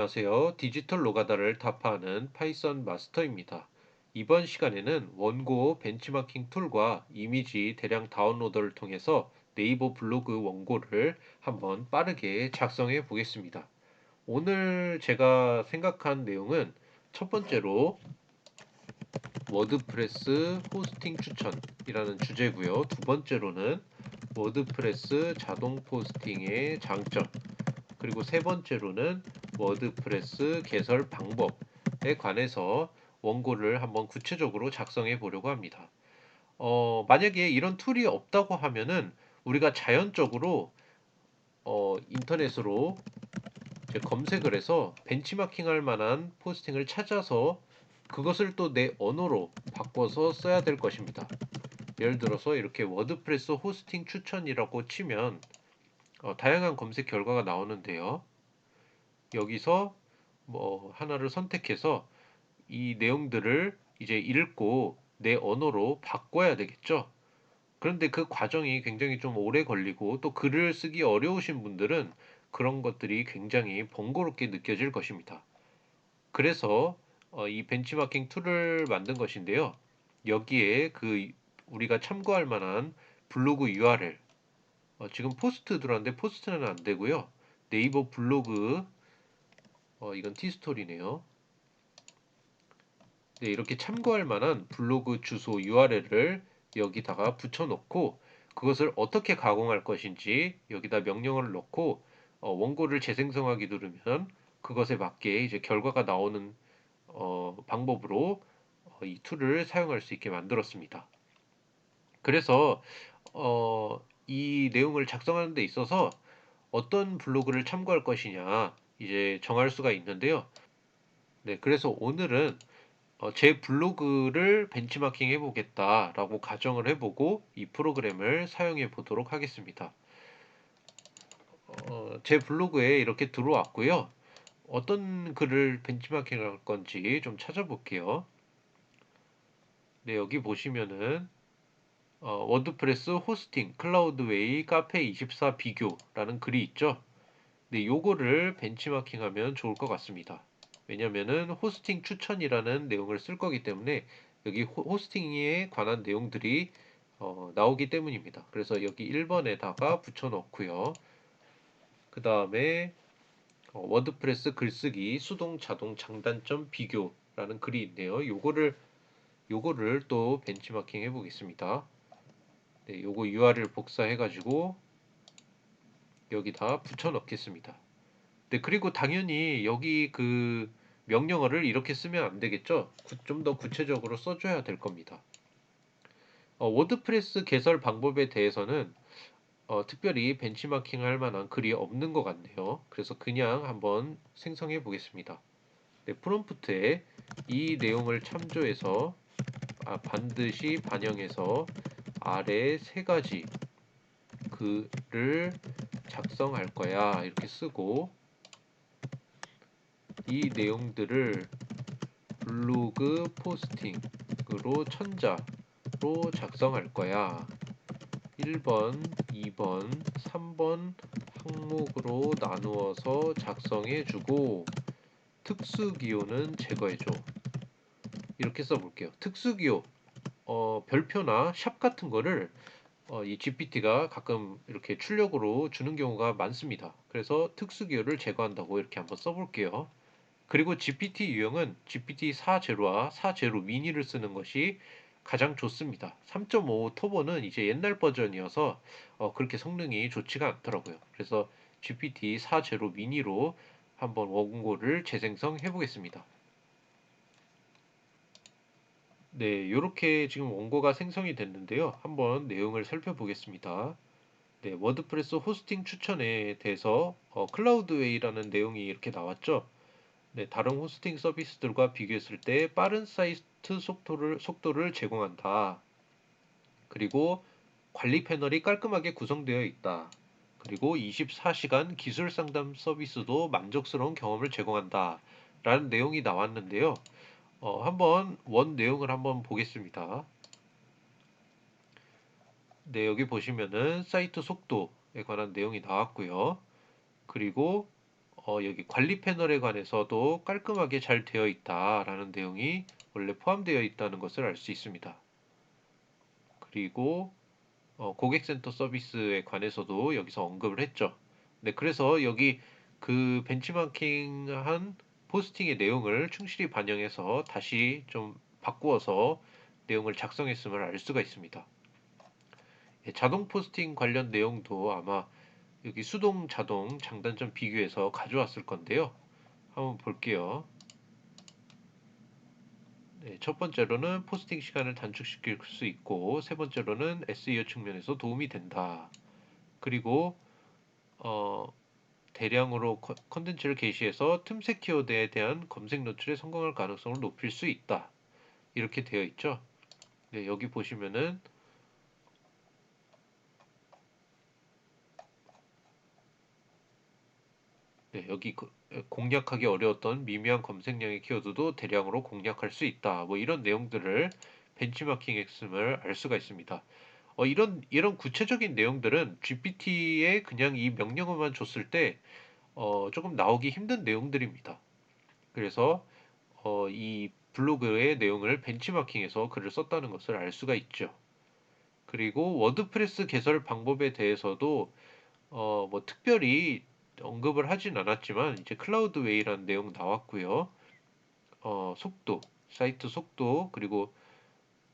안녕하세요. 디지털 노가다를 타파하는 파이썬 마스터입니다. 이번 시간에는 원고 벤치마킹 툴과 이미지 대량 다운로더를 통해서 네이버 블로그 원고를 한번 빠르게 작성해 보겠습니다. 오늘 제가 생각한 내용은 첫 번째로 워드프레스 호스팅 추천이라는 주제고요. 두 번째로는 워드프레스 자동 포스팅의 장점 그리고 세 번째로는 워드프레스 개설 방법에 관해서 원고를 한번 구체적으로 작성해 보려고 합니다. 어, 만약에 이런 툴이 없다고 하면은 우리가 자연적으로 어, 인터넷으로 검색을 해서 벤치마킹 할 만한 포스팅을 찾아서 그것을 또 내 언어로 바꿔서 써야 될 것입니다. 예를 들어서 이렇게 워드프레스 호스팅 추천이라고 치면 어, 다양한 검색 결과가 나오는데요. 여기서 뭐 하나를 선택해서 이 내용들을 이제 읽고 내 언어로 바꿔야 되겠죠. 그런데 그 과정이 굉장히 좀 오래 걸리고 또 글을 쓰기 어려우신 분들은 그런 것들이 굉장히 번거롭게 느껴질 것입니다. 그래서 어, 이 벤치마킹 툴을 만든 것인데요. 여기에 그 우리가 참고할 만한 블로그 URL 어, 지금 포스트 들어왔는데 포스트는 안 되고요. 네이버 블로그 어, 이건 티스토리네요. 네, 이렇게 참고할 만한 블로그 주소 URL을 여기다가 붙여놓고 그것을 어떻게 가공할 것인지 여기다 명령어를 넣고 어, 원고를 재생성하기 누르면 그것에 맞게 이제 결과가 나오는 어, 방법으로 어, 이 툴을 사용할 수 있게 만들었습니다. 그래서 어, 이 내용을 작성하는 데 있어서 어떤 블로그를 참고할 것이냐 이제 정할 수가 있는데요. 네, 그래서 오늘은 어, 제 블로그를 벤치마킹 해보겠다라고 가정을 해보고 이 프로그램을 사용해 보도록 하겠습니다. 어, 제 블로그에 이렇게 들어왔고요. 어떤 글을 벤치마킹 할 건지 좀 찾아볼게요. 네, 여기 보시면은 어, 워드프레스 호스팅 클라우드웨이 카페24 비교라는 글이 있죠. 네, 요거를 벤치마킹 하면 좋을 것 같습니다. 왜냐면은 호스팅 추천이라는 내용을 쓸 거기 때문에 여기 호, 스팅에 관한 내용들이 어, 나오기 때문입니다. 그래서 여기 1번에다가 붙여 넣고요. 그 다음에 어, 워드프레스 글쓰기 수동 자동 장단점 비교라는 글이 있네요. 요거를 요거를 또 벤치마킹 해 보겠습니다. 네, 요거 URL 복사해 가지고 여기다 붙여 넣겠습니다. 네, 그리고 당연히 여기 그 명령어를 이렇게 쓰면 안 되겠죠? 좀 더 구체적으로 써줘야 될 겁니다. 어, 워드프레스 개설 방법에 대해서는 어, 특별히 벤치마킹 할 만한 글이 없는 것 같네요. 그래서 그냥 한번 생성해 보겠습니다. 네, 프롬프트에 이 내용을 참조해서 아, 반드시 반영해서 아래 세 가지 글을 작성할 거야. 이렇게 쓰고 이 내용들을 블로그 포스팅으로 천자로 작성할 거야. 1번, 2번, 3번 항목으로 나누어서 작성해 주고 특수기호는 제거해 줘. 이렇게 써볼게요. 특수기호. 어, 별표나 샵 같은 거를 어, 이 GPT가 가끔 이렇게 출력으로 주는 경우가 많습니다. 그래서 특수 기호를 제거한다고 이렇게 한번 써볼게요. 그리고 GPT 유형은 GPT 4제로와 4제로 미니를 쓰는 것이 가장 좋습니다. 3.5 터보는 이제 옛날 버전이어서 어, 그렇게 성능이 좋지가 않더라고요. 그래서 GPT 4제로 미니로 한번 원고를 재생성해 보겠습니다. 네, 이렇게 지금 원고가 생성이 됐는데요. 한번 내용을 살펴보겠습니다. 네, 워드프레스 호스팅 추천에 대해서 어, 클라우드웨이라는 내용이 이렇게 나왔죠. 네, 다른 호스팅 서비스들과 비교했을 때 빠른 사이트 속도를, 속도를 제공한다. 그리고 관리 패널이 깔끔하게 구성되어 있다. 그리고 24시간 기술 상담 서비스도 만족스러운 경험을 제공한다. 라는 내용이 나왔는데요. 어, 한번 원 내용을 한번 보겠습니다. 네, 여기 보시면은 사이트 속도에 관한 내용이 나왔고요. 그리고 어, 여기 관리 패널에 관해서도 깔끔하게 잘 되어 있다라는 내용이 원래 포함되어 있다는 것을 알 수 있습니다. 그리고 어, 고객센터 서비스에 관해서도 여기서 언급을 했죠. 네, 그래서 여기 그 벤치마킹한 포스팅의 내용을 충실히 반영해서 다시 좀 바꾸어서 내용을 작성했음을 알 수가 있습니다. 예, 자동 포스팅 관련 내용도 아마 여기 수동 자동 장단점 비교해서 가져왔을 건데요. 한번 볼게요. 네, 첫 번째로는 포스팅 시간을 단축시킬 수 있고 세 번째로는 SEO 측면에서 도움이 된다. 그리고 어, 대량으로 컨텐츠를 게시해서 틈새 키워드에 대한 검색 노출의 성공할 가능성을 높일 수 있다. 이렇게 되어 있죠. 네, 여기 보시면은 네, 여기 공략하기 어려웠던 미미한 검색량의 키워드도 대량으로 공략할 수 있다. 뭐 이런 내용들을 벤치마킹 했음을 알 수가 있습니다. 어, 이런 이런 구체적인 내용들은 GPT에 그냥 이 명령어만 줬을 때 어, 조금 나오기 힘든 내용들입니다. 그래서 어, 이 블로그의 내용을 벤치마킹해서 글을 썼다는 것을 알 수가 있죠. 그리고 워드프레스 개설 방법에 대해서도 어, 뭐 특별히 언급을 하진 않았지만 이제 클라우드웨이라는 내용 나왔고요. 어, 속도, 사이트 속도 그리고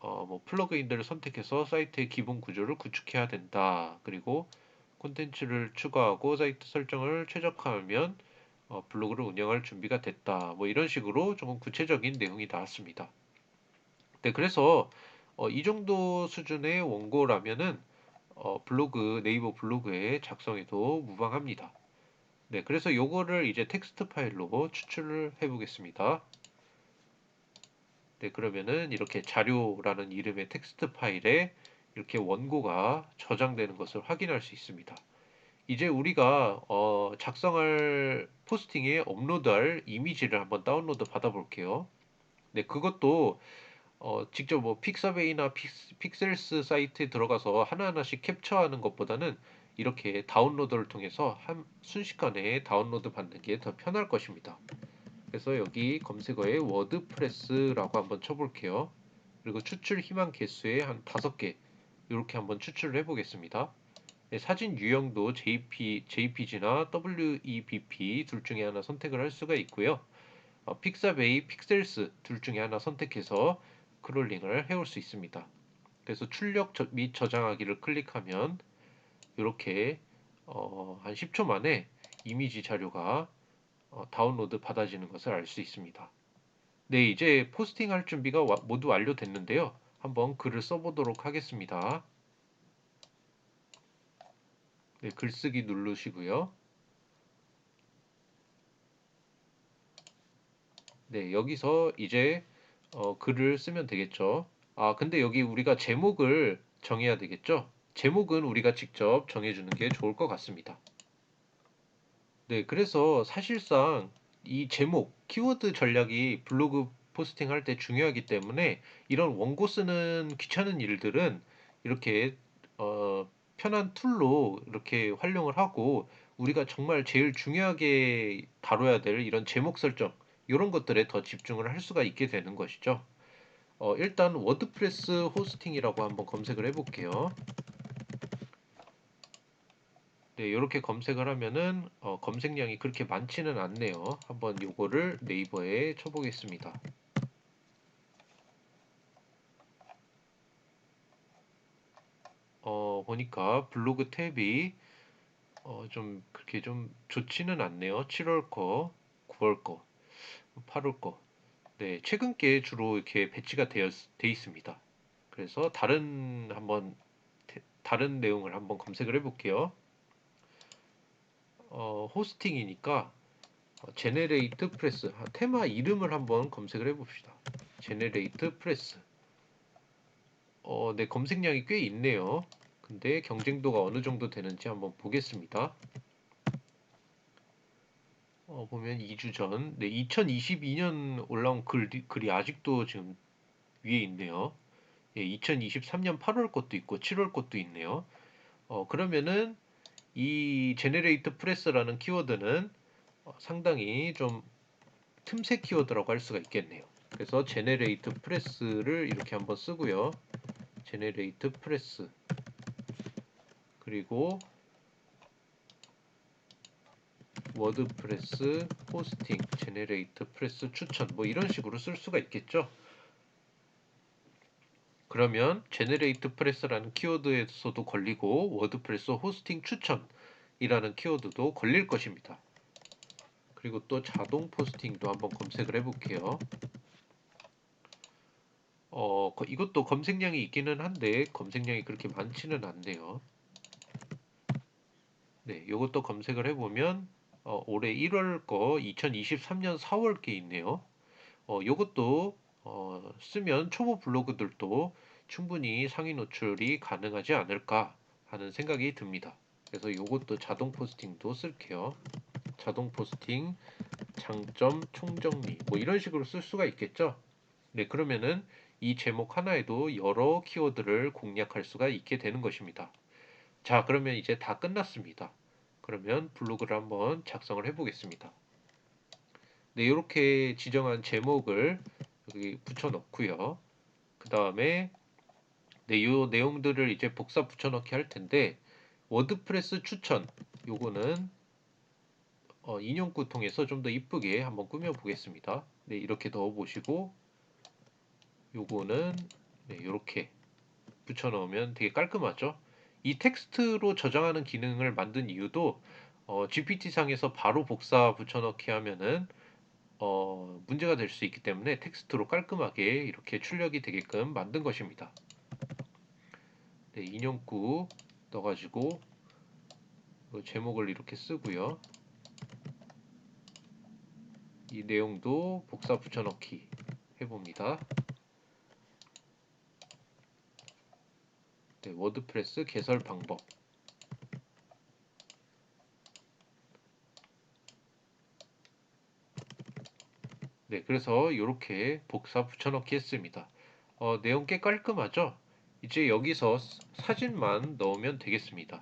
어, 뭐 플러그인들을 선택해서 사이트의 기본 구조를 구축해야 된다. 그리고 콘텐츠를 추가하고 사이트 설정을 최적화하면 어, 블로그를 운영할 준비가 됐다. 뭐 이런 식으로 조금 구체적인 내용이 나왔습니다. 네, 그래서 어, 이 정도 수준의 원고라면은 어, 블로그 네이버 블로그에 작성해도 무방합니다. 네, 그래서 요거를 이제 텍스트 파일로 추출을 해 보겠습니다. 네, 그러면은 이렇게 자료라는 이름의 텍스트 파일에 이렇게 원고가 저장되는 것을 확인할 수 있습니다. 이제 우리가 어, 작성할 포스팅에 업로드할 이미지를 한번 다운로드 받아볼게요. 네, 그것도 어, 직접 뭐 픽서베이나 픽, 셀스 사이트에 들어가서 하나하나씩 캡처하는 것보다는 이렇게 다운로드를 통해서 한 순식간에 다운로드 받는 게 더 편할 것입니다. 그래서 여기 검색어에 워드프레스라고 한번 쳐볼게요. 그리고 추출 희망 개수에 한 다섯 개 이렇게 한번 추출을 해보겠습니다. 네, 사진 유형도 JP, JPG나 WEBP 둘 중에 하나 선택을 할 수가 있고요. 어, 픽사베이, 픽셀스 둘 중에 하나 선택해서 크롤링을 해올 수 있습니다. 그래서 출력 및 저장하기를 클릭하면 이렇게 어, 한 10초 만에 이미지 자료가 어, 다운로드 받아지는 것을 알 수 있습니다. 네, 이제 포스팅 할 준비가 와, 모두 완료됐는데요. 한번 글을 써보도록 하겠습니다. 네, 글쓰기 누르시고요. 네, 여기서 이제 어, 글을 쓰면 되겠죠. 아, 근데 여기 우리가 제목을 정해야 되겠죠. 제목은 우리가 직접 정해주는 게 좋을 것 같습니다. 네, 그래서 사실상 이 제목, 키워드 전략이 블로그 포스팅 할 때 중요하기 때문에 이런 원고 쓰는 귀찮은 일들은 이렇게 어, 편한 툴로 이렇게 활용을 하고 우리가 정말 제일 중요하게 다뤄야 될 이런 제목 설정 이런 것들에 더 집중을 할 수가 있게 되는 것이죠. 어, 일단 워드프레스 호스팅이라고 한번 검색을 해볼게요. 네, 이렇게 검색을 하면은 어, 검색량이 그렇게 많지는 않네요. 한번 요거를 네이버에 쳐보겠습니다. 어, 보니까 블로그 탭이 어, 좀 그렇게 좀 좋지는 않네요. 7월 거, 9월 거, 8월 거. 네, 최근 게 주로 이렇게 배치가 되어 돼 있습니다. 그래서 다른 한번 다른 내용을 한번 검색을 해볼게요. 어, 호스팅이니까 제네레이트 프레스 테마 이름을 한번 검색을 해봅시다. 제네레이트 프레스. 어, 네 검색량이 꽤 있네요. 근데 경쟁도가 어느 정도 되는지 한번 보겠습니다. 어, 보면 2주 전, 네 2022년 올라온 글, 글이 아직도 지금 위에 있네요. 예, 2023년 8월 것도 있고 7월 것도 있네요. 어, 그러면은 이 제네레이트 프레스라는 키워드는 어, 상당히 좀 틈새 키워드라고 할 수가 있겠네요. 그래서 제네레이트 프레스를 이렇게 한번 쓰고요. 제네레이트 프레스 그리고 워드프레스 호스팅 제네레이트 프레스 추천 뭐 이런 식으로 쓸 수가 있겠죠. 그러면 제네레이트 프레스라는 키워드에서도 걸리고 워드프레스 호스팅 추천이라는 키워드도 걸릴 것입니다. 그리고 또 자동 포스팅도 한번 검색을 해볼게요. 어, 이것도 검색량이 있기는 한데 검색량이 그렇게 많지는 않네요. 네, 이것도 검색을 해보면 어, 올해 1월 거 2023년 4월 게 있네요. 어, 이것도 어, 쓰면 초보 블로그들도 충분히 상위 노출이 가능하지 않을까 하는 생각이 듭니다. 그래서 이것도 자동 포스팅도 쓸게요. 자동 포스팅, 장점, 총정리 뭐 이런 식으로 쓸 수가 있겠죠. 네, 그러면은 이 제목 하나에도 여러 키워드를 공략할 수가 있게 되는 것입니다. 자, 그러면 이제 다 끝났습니다. 그러면 블로그를 한번 작성을 해 보겠습니다. 네, 이렇게 지정한 제목을 여기 붙여 넣고요. 그 다음에 네, 이 내용들을 이제 복사 붙여넣기 할 텐데 워드프레스 추천 요거는 어, 인용구 통해서 좀 더 이쁘게 한번 꾸며 보겠습니다. 네, 이렇게 넣어 보시고 요거는 네, 이렇게 붙여 넣으면 되게 깔끔하죠. 이 텍스트로 저장하는 기능을 만든 이유도 어, GPT-상에서 바로 복사 붙여넣기 하면은 어, 문제가 될 수 있기 때문에 텍스트로 깔끔하게 이렇게 출력이 되게끔 만든 것입니다. 네, 인용구 넣어가지고 제목을 이렇게 쓰고요. 이 내용도 복사 붙여넣기 해봅니다. 네, 워드프레스 개설 방법. 네, 그래서 이렇게 복사 붙여넣기 했습니다. 어, 내용 꽤 깔끔하죠? 이제 여기서 사진만 넣으면 되겠습니다.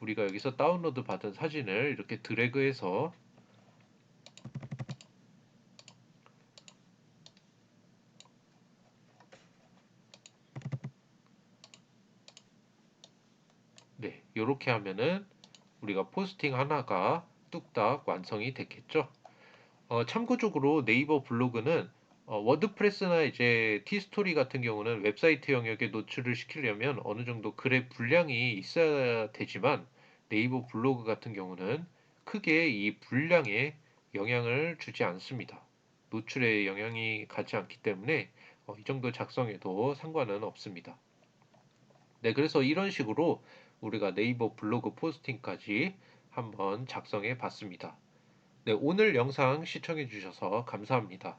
우리가 여기서 다운로드 받은 사진을 이렇게 드래그해서 네, 이렇게 하면은 우리가 포스팅 하나가 뚝딱 완성이 됐겠죠. 어, 참고적으로 네이버 블로그는 어, 워드프레스나 이제 티스토리 같은 경우는 웹사이트 영역에 노출을 시키려면 어느 정도 글의 분량이 있어야 되지만 네이버 블로그 같은 경우는 크게 이 분량에 영향을 주지 않습니다. 노출에 영향이 가지 않기 때문에 어, 이 정도 작성해도 상관은 없습니다. 네, 그래서 이런 식으로 우리가 네이버 블로그 포스팅까지 한번 작성해 봤습니다. 네, 오늘 영상 시청해 주셔서 감사합니다.